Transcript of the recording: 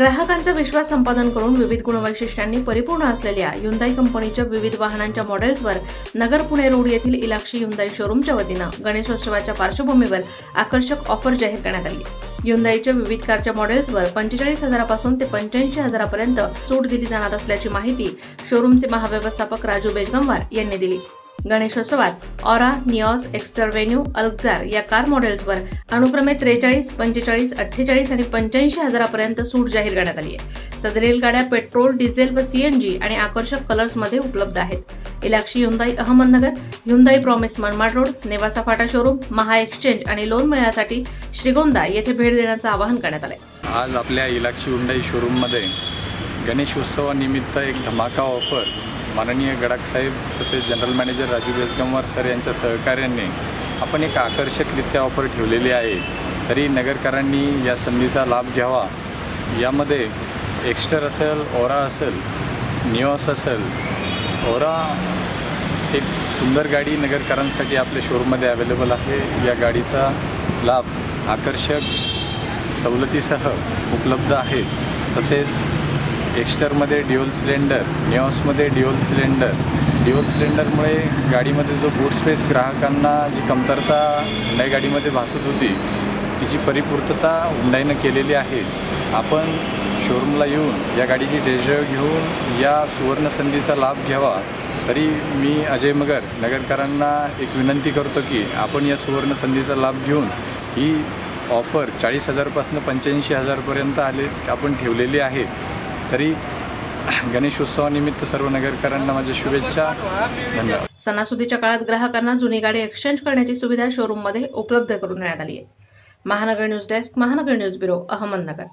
ग्राहकांचा विश्वास संपादन करून विविध गुणवैशिष्ट्यांनी परिपूर्ण असलेल्या युंदाई कंपनीच्या विविध वाहनांच्या मॉडेल्सवर नगर पुणे रोड येथील इलाक्षी युंदाई शोरूमच्या वतीनं गणेशोत्सवाच्या पार्श्वभूमीवर आकर्षक ऑफर जाहीर करण्यात आली. युंदाईच्या विविध कारच्या मॉडेल्सवर पंचेचाळीस हजारापासून ते पंच्याऐंशी हजारापर्यंत सूट दिली जाणार असल्याची माहिती शोरूमचे महाव्यवस्थापक राजू बेजगंवार यांनी दिली. गणेशोत्सवात ऑरा निऑस एक्स्टरवेन्यू अल्क्झार या कार मॉडेल्सवर अनुक्रमे त्रेचाळीस पंचेचाळीस अठ्ठेचाळीस आणि पंच्याऐंशी हजारापर्यंत सूट जाहीर करण्यात आली आहे. सदरील गाड्या पेट्रोल डिझेल व सीएनजी आणि आकर्षक कलर्समध्ये उपलब्ध आहेत. Ilakshi Hyundai Ahmednagar Hyundai promise Manmad road Nevasa Phata showroom महा एक्सचेंज आणि लोन मिळण्यासाठी श्रीगोंदा येथे भेट देण्याचं आवाहन करण्यात आलंय. आज आपल्या इलाक्षी हुंडाई शोरूममध्ये गणेश उत्सवानिमित्त एक धमाका ऑफर माननीय गडाखसाहेब तसेच general manager Raju Besagamwar sir यांच्या सहकार्याने आपण एक आकर्षकरित्या ऑफर ठेवलेली आहे. तरी नगरकरांनी या संधीचा लाभ घ्यावा. यामध्ये एक्स्टर असेल ओरा असेल निओस असेल ओरा एक सुंदर गाडी नगरकरांसाठी आपल्या शोरूममध्ये अवेलेबल आहे. या गाडीचा लाभ आकर्षक सवलतीसह उपलब्ध आहे. तसेच एक्स्टरमध्ये ड्युअल सिलेंडर निऑसमध्ये ड्युअल सिलेंडर. ड्युअल सिलेंडरमुळे गाडीमध्ये जो बूट स्पेस ग्राहकांना जी कमतरता हुंडाई गाडीमध्ये भासत होती तिची परिपूर्तता हुंडाईनं केलेली आहे. आपण शोरूमला येऊन या गाडीची टेस्ट घेऊन या सुवर्ण संधीचा लाभ घ्यावा. तरी मी अजय मगर नगरकरांना एक विनंती करतो की आपण या सुवर्ण संधीचा लाभ घेऊन ही ऑफर चाळीस हजारपासून पंच्याऐंशी हजारपर्यंत आले आपण ठेवलेली आहे. तरी गणेशोत्सवानिमित्त सर्व नगरकरांना माझ्या शुभेच्छा. धन्यवाद. सणासुदीच्या काळात ग्राहकांना जुनी गाडी एक्सचेंज करण्याची सुविधा शोरूममध्ये उपलब्ध करून देण्यात आली आहे. Mahanagar news desk Mahanagar news bureau Ahmednagar.